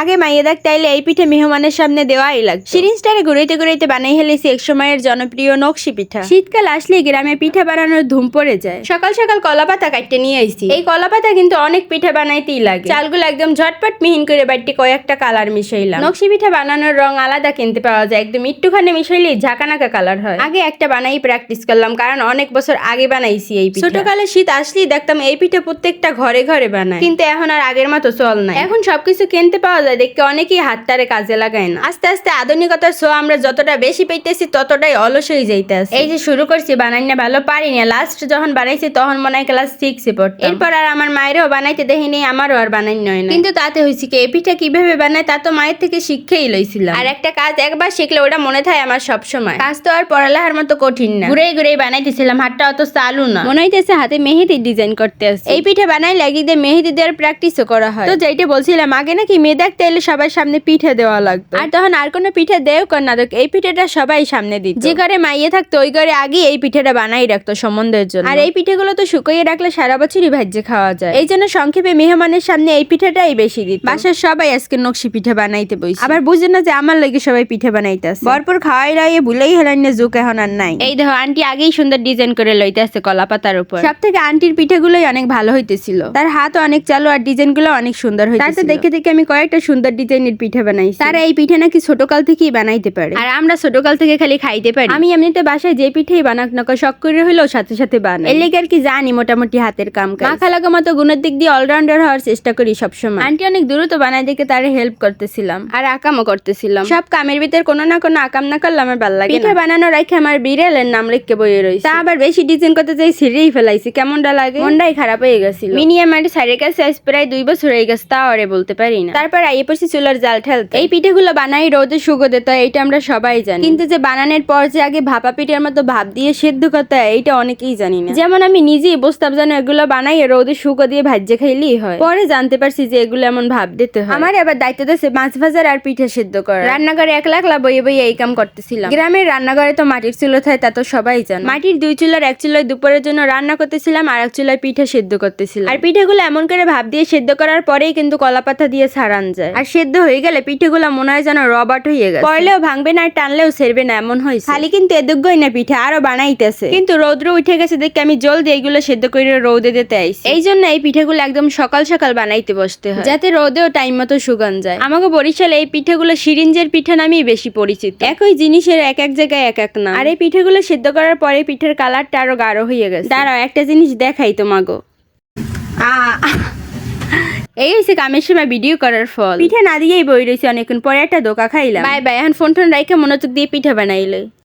আগে মাইয়ে দেখ তাইলে এই পিঠে মেহমানের সামনে দেওয়াই লাগতো। সিরিঞ্জটারে ঘুরাইতে ঘুরাইতে বানাই হেলেছি এক সময়ের জনপ্রিয় নকশি পিঠা। শীতকাল আসলে গ্রামে পিঠা বানানোর ধুম পড়ে যায়। সকাল সকাল কলা পাতা কাটতে নিয়ে আইছি। এই কলা পাতা কিন্তু অনেক পিঠা বানাইতেই লাগে। চালগুলো একদম ঝটপট মিহিন করে বাড়িতে কয়েকটা কালার মিশাইলাম। নকশি পিঠা বানানোর রং আলাদা কিনতে পাওয়া যায় একদম একটুখানি মিশাইলে ঝাঁকানাকা কালার হয়। আগে একটা বানাই প্র্যাকটিস করলাম কারণ অনেক বছর আগে বানাইছি এই ছোটকালে শীত আসলেই দেখতাম এই পিঠা প্রত্যেকটা ঘরে ঘরে বানায়। কিন্তু এখন আর আগের মতো চল নাই। এখন সবকিছু কিনতে পাওয়া যায় দেখতে অনেকেই হাতটারে কাজে লাগায় না। আস্তে আস্তে আধুনিকতার ছো আমরা যতটা বেশি পাইতেছি ততটাই অলস হয়ে যাইতেছে। এই যে শুরু করছি বানাই না ভালো পারি না। লাস্ট যখন বানাইছি তখন মনে হয় ক্লাস সিক্সে পড়তাম। এরপর আর আমার মায়েরও বানাইতে দেখিনি আমারও আর বানাই নয় না। কিন্তু তাতে হয়েছে কি এই পিঠা কীভাবে বানায় তা তো মায়ের থেকে শিখেই লইছিলাম। আর একটা কাজ একবার শিখলে ওটা মনে থাকে আমার সব সময় কাজ তো আর পড়ালেখার মতো কঠিন না। ঘুরে ঘুরে বানাইতেছিলাম হাতটা অত চালু না। মনে হইতেছে হাতে মেহেদি ডিজাইন করতে আছে এই পিঠা বানাই লাগিয়ে দিয়ে মেহেদি দেওয়ার প্র্যাকটিসও করা হয়। তো যেটা বলছিলাম আগে নাকি মেয়ে এলে সবাই সামনে পিঠে দেওয়া লাগতো। আর তখন আর কোনো পিঠে দেও কর না দেখ এই পিঠেটা সবাই সামনে দিত। যে ঘরে মাইয়ে থাকতো ওই ঘরে আগে এই পিঠেটা বানাই রাখতো সম্বন্ধের জন্য। আর এই পিঠেগুলো তো শুকিয়ে রাখলে সারা বছরই ভাজ্যে খাওয়া যায়। এই জন্য সংক্ষেপে মেহমানের সামনে এই পিঠেটাই বেশি দিত। বাসার সবাই আজকে নকশি পিঠে বানাইতে বইছে। আবার বুঝে না যে আমার লাগে সবাই পিঠে বানাইতেছে। ভরপুর খাওয়াই রাইয়ে ভুলেই হেলান না জুক এখন আর নাই। এই দেখো আন্টি আগেই সুন্দর ডিজাইন করে লইতেছে কলা পাতার উপর। সব থেকে আন্টির পিঠেগুলোই অনেক ভালো হইতেছিল। তার হাত অনেক চালু আর ডিজাইনগুলো অনেক সুন্দর হইতেছিল। তাতে দেখে দেখে আমি কয়েকটা সুন্দর ডিজাইনের পিঠে বানাইছি। তারা এই পিঠে নাকি ছোটকাল থেকেই বানাইতে পারে। আর আমরা ছোটকাল থেকে খালি খাইতে পারি। আমি এমনিতে বাসায় যে পিঠেই বানাক না শখ করে হইলেও সাথে সাথে বানাই। এর লেগে আর কি জানি মোটামুটি হাতের কাম কাজ। মাখা লাগা মতো গুণের দিক দিয়ে অলরাউন্ডার হওয়ার চেষ্টা করি সবসময়। আন্টি অনেক দ্রুত বানাই দেখে তারে হেল্প করতেছিলাম। আর আকামও করতেছিলাম। সব কামের ভিতর কোনো না কোনো আকাম না করলে আমার ভালো লাগে পিঠে বানানো রাখে আমার বিড়ালের নাম লিখকে বইয়ে রয়েছে তা আবার বেশি ডিজাইন করতে চাই সিঁড়েই ফেলাইছি। কেমনটা লাগে? মনটাই খারাপ হয়ে গেছিল। মিনিয়াম আর সাইডের কাছে আজ প্রায় দুই বছর হয়ে গেছে তাও আরে বলতে পারি না। তারপর আইয়ে পড়ছি চুলার জাল ঠেলতে। এই পিঠেগুলো বানাই রোদে শুকো দিতে হয় এইটা আমরা সবাই জানি। কিন্তু যে বানানোর পর যে আগে ভাপা পিঠের মতো ভাপ দিয়ে সেদ্ধ করতে হয়, এইটা অনেকেই জানি না। যেমন আমি নিজেই বুঝতাম যেন এগুলো বানাই রোদে শুকো দিয়ে ভাজ্যে খাইলেই হয়। পরে জানতে পারছি যে এগুলো এমন ভাব দিতে হয়। আমার আবার দায়িত্ব দিয়েছে মাছ ভাজার আর পিঠে সেদ্ধ করা রান্নাঘরে এক লাখ বইয়ে বইয়ে এই কাম করতেছিলাম। গ্রামের রান্নাঘরে তো মাটির চুলো থাকে, তা তো সবাই জানে। মাটির দুই চুলার এক চুলায় দুপুরের জন্য রান্না করতেছিলাম, আর এক চুলায় পিঠে সেদ্ধ করতেছিলাম। আর পিঠেগুলো এমন করে ভাব দিয়ে সেদ্ধ করার পরেই কিন্তু কলা পাতা দিয়ে ছাড়ান যায়। আর সেদ্ধ হয়ে গেলে পিঠেগুলো মনে হয় যেন রবার্ট হয়ে গেছে। পড়লেও ভাঙবে না আর টানলেও সেরবে না এমন হয়েছে। খালি কিন্তু এদুগ্গই না পিঠে আরও বানাইতেছে। কিন্তু রৌদ্র উঠে গেছে দেখে আমি জলদি এইগুলো সেদ্ধ করে রৌদে দিতে আইছি। এই জন্য এই পিঠেগুলো একদম সকাল সকাল বানাইতে বসতে হয়। যাতে রোদেও টাইম মতো শুকান যায়। আমাকে বরিশালে এই পিঠেগুলো সিরিঞ্জের পিঠে নামেই বেশি পরিচিত। একই জিনিসের এক এক জায়গায় এক এক না আর এই পিঠেগুলো সেদ্ধ করার পরে পিঠের কালারটা আরও গাঢ় হয়ে গেছে। দাঁড়াও একটা জিনিস দেখাই তোমাগো। আ এই হয়েছে কামের সময় ভিডিও করার ফল। পিঠা না দিয়েই বই রয়েছে অনেকক্ষণ পরে একটা দোকা খাইলাম। বাই বাই এখন ফোন টোন রাইখে মনোযোগ দিয়ে পিঠা বানাইলে।